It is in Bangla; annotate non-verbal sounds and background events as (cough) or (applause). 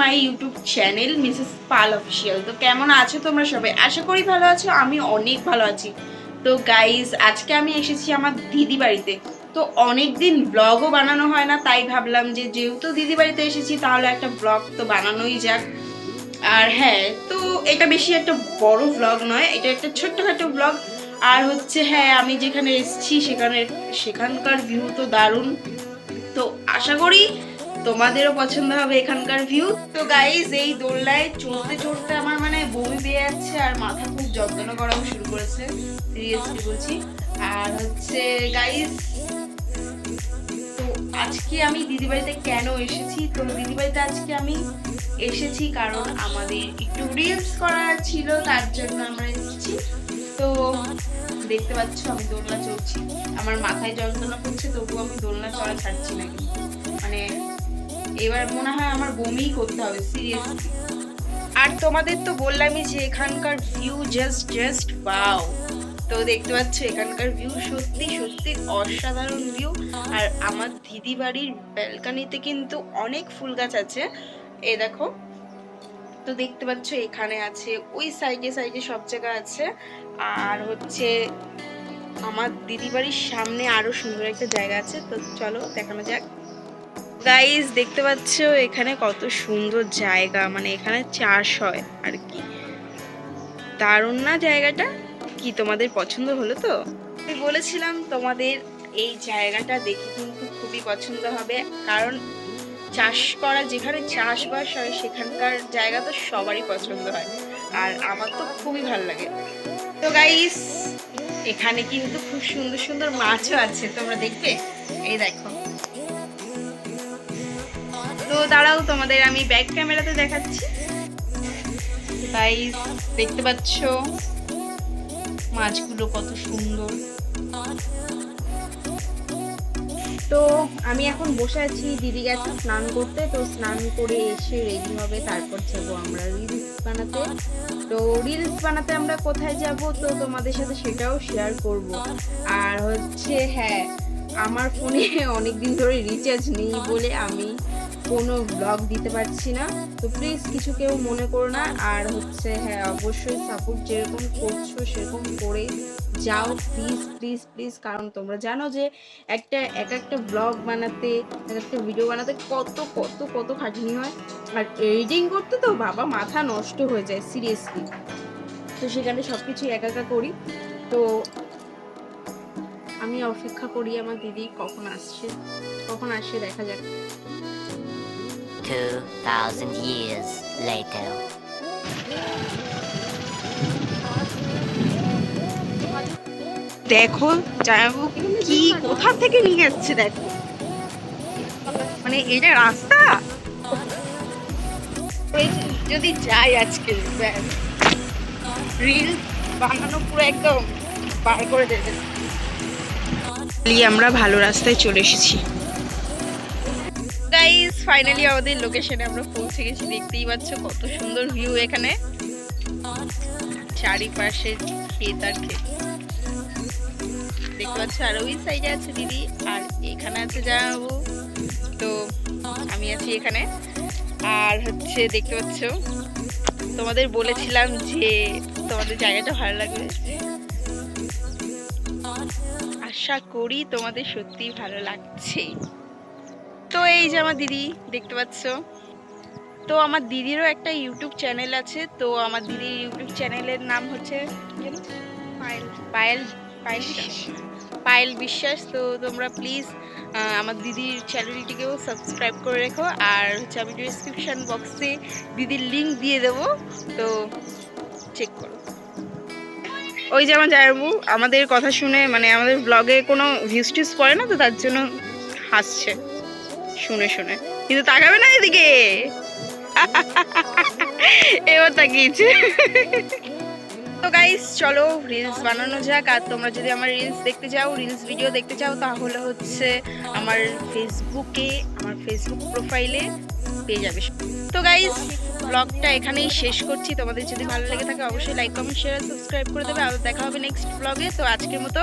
My YouTube channel Mrs Pal official তো কেমন আছো তোমরা সবাই? আশা করি ভালো আছো, আমি অনেক ভালো আছি। তো গাইজ আজকে আমি এসেছি আমার দিদি বাড়িতে। তো অনেক দিন ব্লগও বানানো হয় না, তাই ভাবলাম যে যেহেতু দিদি বাড়িতে এসেছি, তাহলে একটা ব্লগ তো বানানোই যাক। আর হ্যাঁ তো এটা বেশি একটা বড় ব্লগ নয়, এটা একটা ছোট্টখাটো ব্লগ আর হচ্ছে হ্যাঁ আমি যেখানে এসেছি সেখানে সেখানকার ভিউ তো দারুণ। তো আশা করি তোমাদেরও পছন্দ হবে এখানকার ভিউ তো গাইজ এই দোলনায় চড়তে চড়তে আমার মানে বমি পেয়ে যাচ্ছে আর মাথা খুব যন্ত্রণা করাও শুরু করেছে সিরিয়াসলি বলছি। আর হচ্ছে গাইজ তো আজকে আমি দিদি বাড়িতে কেন এসেছি? তো দিদি বাড়িতে আজকে আমি এসেছি কারণ আমাদের একটু রিলস করা ছিল, তার জন্য আমরা এসেছি। তো দেখতে পাচ্ছ আমি দোলনা চড়ছি। আমার মাথায় যন্ত্রণা করছে, তবুও আমি দোলনা চড়া ছাড়ছি না কিন্তু। এবার মনে হয় আমার বমিই করতে হবে সিরিয়াসলি আর তোমাদের তো বললামই যে এখানকার ভিউ জাস্ট জাস্ট বাও তো দেখতে পাচ্ছ এখানকার ভিউ সত্যি সত্যি অসাধারণ ভিউ আর আমার দিদি বাড়ির ব্যালকানিতে কিন্তু অনেক ফুল গাছ আছে। এ দেখো, তো দেখতে পাচ্ছ এখানে আছে, ওই সাইডে সাইডে সব জায়গা আছে। আর হচ্ছে আমার দিদি বাড়ির সামনে আরও সুন্দর একটা জায়গা আছে। তো চলো দেখানো যাক। গাইজ দেখতে পাচ্ছ, এখানে কত সুন্দর জায়গা মানে এখানে চাষ হয় আর কি। দারুণ না জায়গাটা? কি তোমাদের পছন্দ হলো তো? আমি বলেছিলাম তোমাদের এই জায়গাটা দেখে কিন্তু খুবই পছন্দ হবে, কারণ চাষ করা, যেখানে চাষবাস হয়, সেখানকার জায়গা তো সবারই পছন্দ হয়, আর আমার তো খুবই ভালো লাগে। তো গাইস এখানে কিন্তু খুব সুন্দর সুন্দর মাছও আছে, তোমরা দেখবে? এই দেখো। দাঁড়াও, তোমাদের আমি ব্যাক ক্যামেরাতে দেখাচ্ছি। গাইস দেখতে পাচ্ছ? মাছগুলো কত সুন্দর। তো আমি এখন বসে আছি, দিদি গেছে স্নান করতে, তো স্নান করে এসে রেডি হবে, তারপর যাব আমরা রিলস বানাতে। তো রিলস বানাতে আমরা কোথায় যাব? তো তোমাদের সাথে সেটাও শেয়ার করব। আর হচ্ছে হ্যাঁ আমার ফোনে অনেক দিন ধরে রিচার্জ নেই বলে আমি কোনো ব্লগ দিতে পারছি না। তো প্লিজ কিছু কেউ মনে করো না। আর হচ্ছে হ্যাঁ অবশ্যই সাপোর্ট যেরকম করছ, সেরকম করে যাও। প্লিজ প্লিজ প্লিজ কারণ তোমরা জানো যে একটা, এক একটা ব্লগ বানাতে, এক একটা ভিডিও বানাতে কত কত কত খাটনি হয়। আর এডিটিং করতে তো বাবা মাথা নষ্ট হয়ে যায় সিরিয়াসলি তো সেখানে সব কিছু একা একা করি। তো আমি অপেক্ষা করি আমার দিদি কখন আসছে। কখন আসছে দেখা যাক। 2,000 years later. দেখো জামাইবাবু কি কোথা থেকে নিয়ে যাচ্ছে দেখো। মানে এটা রাস্তা? ওই যদি যাই আজকে রিল বানানো পুরো একদম বার করে দেবে। আমরা ভালো রাস্তায় চলে এসেছি। গাইস ফাইনালি আমাদের লোকেশনে আমরা পৌঁছে গেছি। দেখতেই পাচ্ছ কত সুন্দর ভিউ এখানে। চারিপাশে ক্ষেত আর ক্ষেত। দেখতে পাচ্ছ, আর ওই সাইডে আছে দিদি, আর এখানে আছে যাব তো আমি আছি এখানে। আর হচ্ছে দেখতে পাচ্ছ, তোমাদের বলেছিলাম যে তোমাদের জায়গাটা ভালো লাগবে। আশা করি তোমাদের সত্যি ভালো লাগছে। তো এই যে আমার দিদি, দেখতে পাচ্ছ? তো আমার দিদিরও একটা ইউটিউব চ্যানেল আছে, তো আমার দিদির ইউটিউব চ্যানেলের নাম হচ্ছে পায়েল পায়েল পায়েল পায়েল বিশ্বাস, তো তোমরা প্লিজ আমার দিদির চ্যানেলটিকেও সাবস্ক্রাইব করে রেখো। আর হচ্ছে আমি ডিসক্রিপশন বক্সে দিদির লিঙ্ক দিয়ে দেবো, তো চেক করো। ওই যেমন জায়বু আমাদের কথা শুনে মানে আমাদের ব্লগে কোনো ভিউজ টিউজ পড়ে না তো তার জন্য হাসছে, শুনে শুনে। কিন্তু তাকাবে না এদিকে। (laughs) এবার তাকিয়েছে। তো গাইস চলো রিলস বানানো যাক। আর তোমরা যদি আমার রিলস দেখতে চাও রিলস ভিডিও দেখতে চাও, তাহলে হচ্ছে আমার ফেসবুকে আমার ফেসবুক প্রোফাইলে পেয়ে যাবে তো গাইজ ব্লগটা এখানেই শেষ করছি। তোমাদের যদি ভালো লেগে থাকে, অবশ্যই লাইক কমেন্ট শেয়ার সাবস্ক্রাইব করে দেবে। আরও দেখা হবে নেক্সট ব্লগে তো আজকের মতো